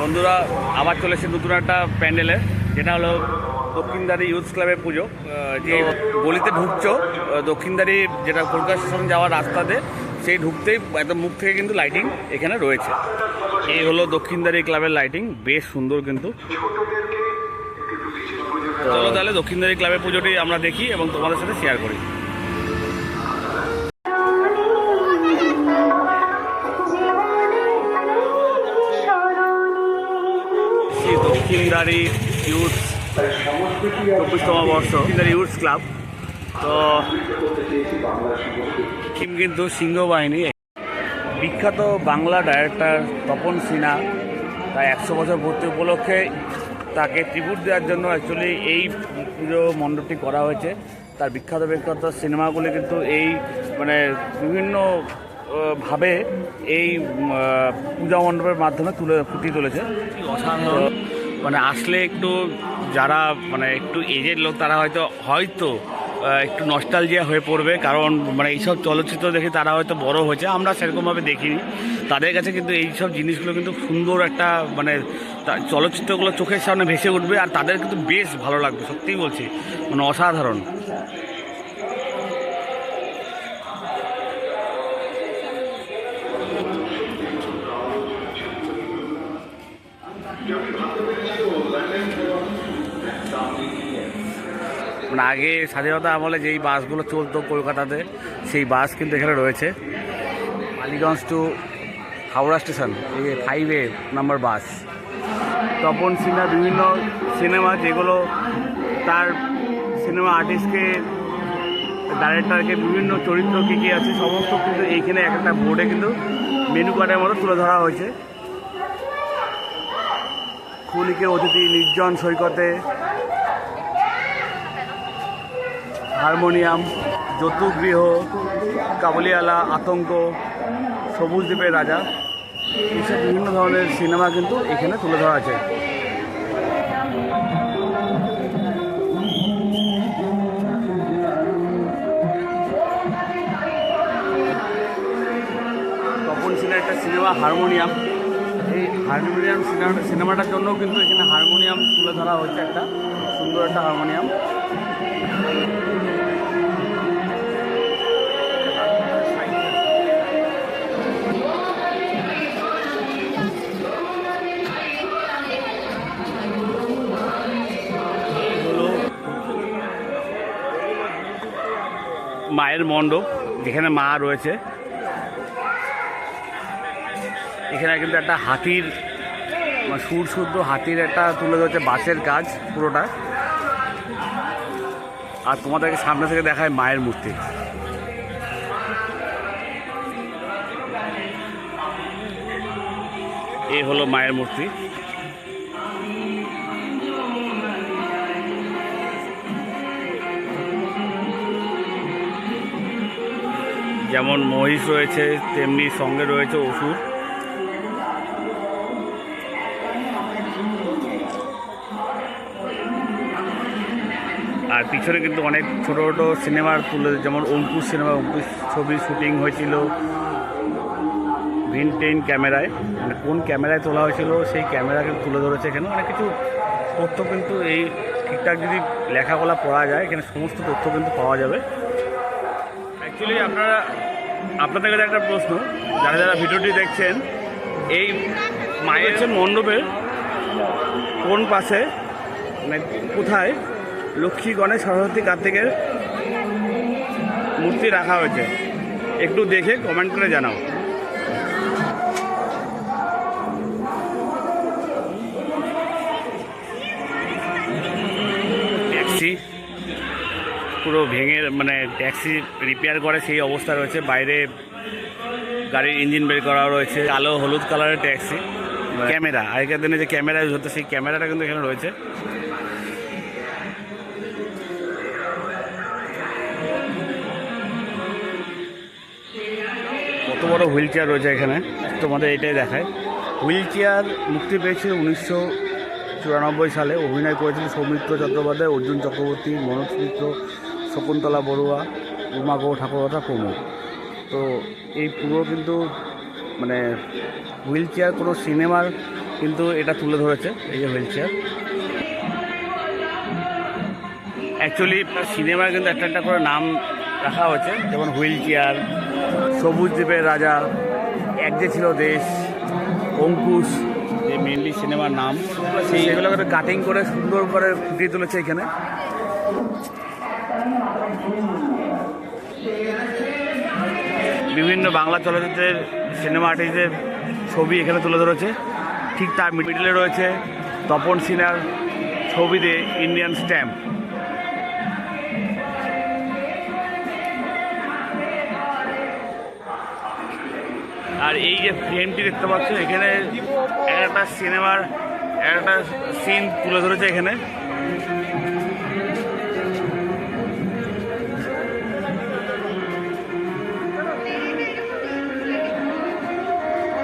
বন্ধুরা, আবার চলে এসেছে নতুন একটা প্যান্ডেলে, যেটা হলো দক্ষিণদারি ইউথ ক্লাবের পুজো। যে গলিতে ঢুকছো দক্ষিণদারি যেটা কলকাতা স্টেশন যাওয়ার রাস্তাতে সেই ঢুকতেই একদম মুখ থেকে কিন্তু লাইটিং এখানে রয়েছে। এই হলো দক্ষিণদারি ক্লাবের লাইটিং বেশ সুন্দর কিন্তু। চলো তাহলে দক্ষিণদারি ক্লাবের পুজোটি আমরা দেখি এবং তোমাদের সাথে শেয়ার করি। ইউথ চব্বিশতম বর্ষ ইউথ ক্লাব তো টিম কিন্তু সিংহ বাহিনী বিখ্যাত বাংলা ডাইরেক্টর তপন সিনহা তার একশো বছর ভর্তি উপলক্ষে তাকে ট্রিবিউট দেওয়ার জন্য অ্যাকচুয়ালি এই পুজো মণ্ডপটি করা হয়েছে। তার বিখ্যাত বিখ্যাত সিনেমাগুলি কিন্তু এই মানে বিভিন্ন ভাবে এই পূজা মণ্ডপের মাধ্যমে তুলে ফুটিয়ে তুলেছে। অসাধারণ। মানে আসলে একটু যারা মানে একটু এজের লোক, তারা হয়তো হয়তো একটু নস্টালজিয়া হয়ে পড়বে। কারণ মানে এইসব চলচ্চিত্র দেখে তারা হয়তো বড় হয়েছে। আমরা সেরকমভাবে দেখিনি। তাদের কাছে কিন্তু এই সব জিনিসগুলো কিন্তু সুন্দর একটা মানে চলচ্চিত্রগুলো চোখের সামনে ভেসে উঠবে। আর তাদের কিন্তু বেশ ভালো লাগবে, সত্যিই বলছি। মানে অসাধারণ। আগে স্বাধীনতা আমলে যেই বাসগুলো চলতো কলকাতাতে, সেই বাস কিন্তু এখানে রয়েছে। মালিগঞ্জ টু হাওড়া স্টেশন, এই five A number bus. Tapan Sinha, বিভিন্ন সিনেমা যেগুলো তার সিনেমা আর্টিস্টকে ডাইরেক্টরকে বিভিন্ন চরিত্র কী কী আছে, সমস্ত কিন্তু এইখানে এক একটা বোর্ডে কিন্তু মেনু কার্ডের মতো তুলে ধরা হয়েছে। খুলিকে অতিথি নির্জন সৈকতে হারমোনিয়াম যতুগৃহ কাবুলিওয়ালা, আতঙ্ক, সবুজ দ্বীপের রাজা, এইসব বিভিন্ন ধরনের সিনেমা কিন্তু এখানে তুলে ধরা আছে তপন সিনের একটা সিনেমা, হারমোনিয়াম। এই হারমোনিয়াম সিনেমাটা সিনেমাটার জন্য কিন্তু এখানে হারমোনিয়াম তুলে ধরা হয়েছে একটা সুন্দর একটা হারমোনিয়াম। মায়ের মণ্ডপ, যেখানে মা রয়েছে। এখানে কিন্তু একটা হাতির মানে সুর শুদ্ধ হাতির একটা তুলে ধরেছে বাসের কাজ পুরোটা। আর তোমাদেরকে সামনে থেকে দেখায় মায়ের মূর্তি। এই হলো মায়ের মূর্তি। যেমন মহিষ রয়েছে, তেমনি সঙ্গে রয়েছে অসুর। আর পিছনে কিন্তু অনেক ছোটো ছোটো সিনেমার তুলে যেমন অঙ্কুশ সিনেমা, অঙ্কুশ ছবি শুটিং হয়েছিল ভিনটেন ক্যামেরায়। মানে কোন ক্যামেরায় তোলা হয়েছিল, সেই ক্যামেরাকে তুলে ধরেছে এখানে। অনেক কিছু তথ্য কিন্তু এই ঠিকঠাক যদি লেখাগুলা পড়া যায়, এখানে সমস্ত তথ্য কিন্তু পাওয়া যাবে। অ্যাকচুয়ালি আপনারা, আপনাদের কাছে একটা প্রশ্ন, যারা যারা ভিডিওটি দেখছেন, এই মায়ের হচ্ছে মণ্ডপের কোন পাশে মানে কোথায় লক্ষ্মী, গণেশ, সরস্বতী, কার্তিকের মূর্তি রাখা হয়েছে? একটু দেখে কমেন্ট করে জানাও। পুরো ভেঙে মানে ট্যাক্সি রিপেয়ার করে সেই অবস্থা রয়েছে। বাইরে গাড়ির ইঞ্জিন বের করা রয়েছে। কালো হলুদ কালারের ট্যাক্সি। ক্যামেরা, আগেকার দিনে যে ক্যামেরা ইউজ হতো, সেই ক্যামেরাটা কিন্তু এখানে রয়েছে। কত বড় হুইল চেয়ার রয়েছে এখানে? তোমাদের এটাই দেখায়। হুইল চেয়ার মুক্তি পেয়েছিল উনিশশো চুরানব্বই সালে। অভিনয় করেছিল সৌমিত্র চট্টোপাধ্যায়, অর্জুন চক্রবর্তী, মনোজ মিত্র শকুন্তলা বড়ুয়া, উমা গৌ ঠাকুরতা প্রমুখ। তো এই পুরো কিন্তু মানে হুইল চেয়ার কোনো সিনেমার কিন্তু এটা তুলে ধরেছে, এই যে হুইল চেয়ার অ্যাকচুয়ালি সিনেমার কিন্তু একটা একটা করে নাম রাখা হয়েছে, যেমন হুইল চেয়ার সবুজ দ্বীপের রাজা, এক যে ছিল দেশ, অঙ্কুশ যে মেনলি সিনেমার নাম। সেই এগুলো কাটিং করে সুন্দর করে ফুটিয়ে তুলেছে এখানে। বিভিন্ন বাংলা চলচ্চিত্রের সিনেমা আর্টিস্টদের ছবি এখানে তুলে ধরেছে। ঠিক তার মিডিলে রয়েছে তপন সিনহার ছবিতে ইন্ডিয়ান স্ট্যাম্প আর এই যে ফ্রেমটি দেখতে পাচ্ছ, এখানে একটা সিনেমার একটা সিন তুলে ধরেছে এখানে।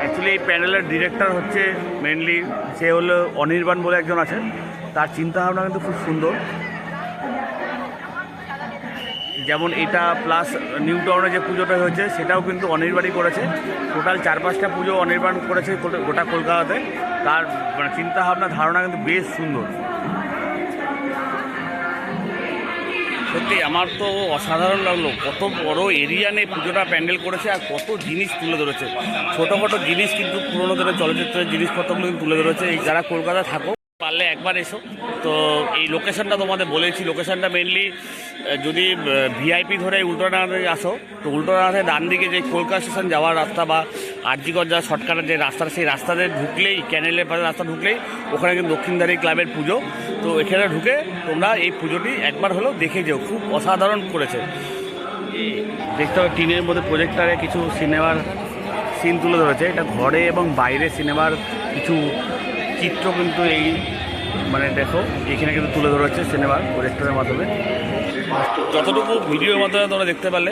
অ্যাকচুয়ালি এই প্যানেলের ডিরেক্টর হচ্ছে মেনলি সে হলো অনির্বাণ বলে একজন আছেন। তার চিন্তাভাবনা কিন্তু খুব সুন্দর। যেমন এটা প্লাস নিউ টাউনে যে পুজোটা হয়েছে, সেটাও কিন্তু অনির্বাণই করেছে। টোটাল চার পাঁচটা পুজো অনির্বাণ করেছে গোটা- কলকাতাতে। তার মানে চিন্তাভাবনা, ধারণা কিন্তু বেশ সুন্দর। সত্যি, আমার তো অসাধারণ লাগল। কত বড় এরিয়া নিয়ে পুজোটা প্যান্ডেল করেছে আর কত জিনিস তুলে ধরেছে। ছোটোখাটো জিনিস কিন্তু পুরোনো দিনের চলচ্চিত্রের জিনিসপত্রগুলো কিন্তু তুলে ধরেছে। এই যারা কলকাতা থাকো পারলে একবার এসো। তো এই লোকেশনটা তোমাদের বলেছি। লোকেশনটা মেনলি যদি ভিআইপি ধরে উল্টোডাঙাতে আসো, তো উল্টোডাঙাতে ডান দিকে যে কলকাতা স্টেশন যাওয়ার রাস্তা বা আরজিগঞ্জ যাওয়ার শর্টকাটের যে রাস্তাটা সেই রাস্তাতে ঢুকলেই ক্যানেলের পাশে রাস্তা ঢুকলেই, ওখানে কিন্তু দক্ষিণধারী ক্লাবের পুজো। তো এখানে ঢুকে তোমরা এই পুজোটি একবার হলেও দেখে যেও। খুব অসাধারণ করেছে। দেখতে হবে টিনের মধ্যে প্রজেক্টারে কিছু সিনেমার সিন তুলে ধরেছে। এটা ঘরে এবং বাইরে সিনেমার কিছু চিত্র কিন্তু এই মানে দেখো, এখানে কিন্তু তুলে ধরা হচ্ছে সিনেমা প্রজেক্টরের মাধ্যমে। যতটুকু ভিডিওর মাধ্যমে তোমরা দেখতে পারলে,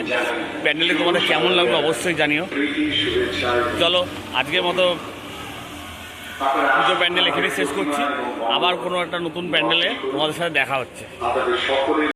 প্যান্ডেলে তোমাদের কেমন লাগবে অবশ্যই জানিও। চলো, আজকের মতো পুজো প্যান্ডেল এখানে শেষ করছি। আবার কোনো একটা নতুন প্যান্ডেলে তোমাদের সাথে দেখা হচ্ছে।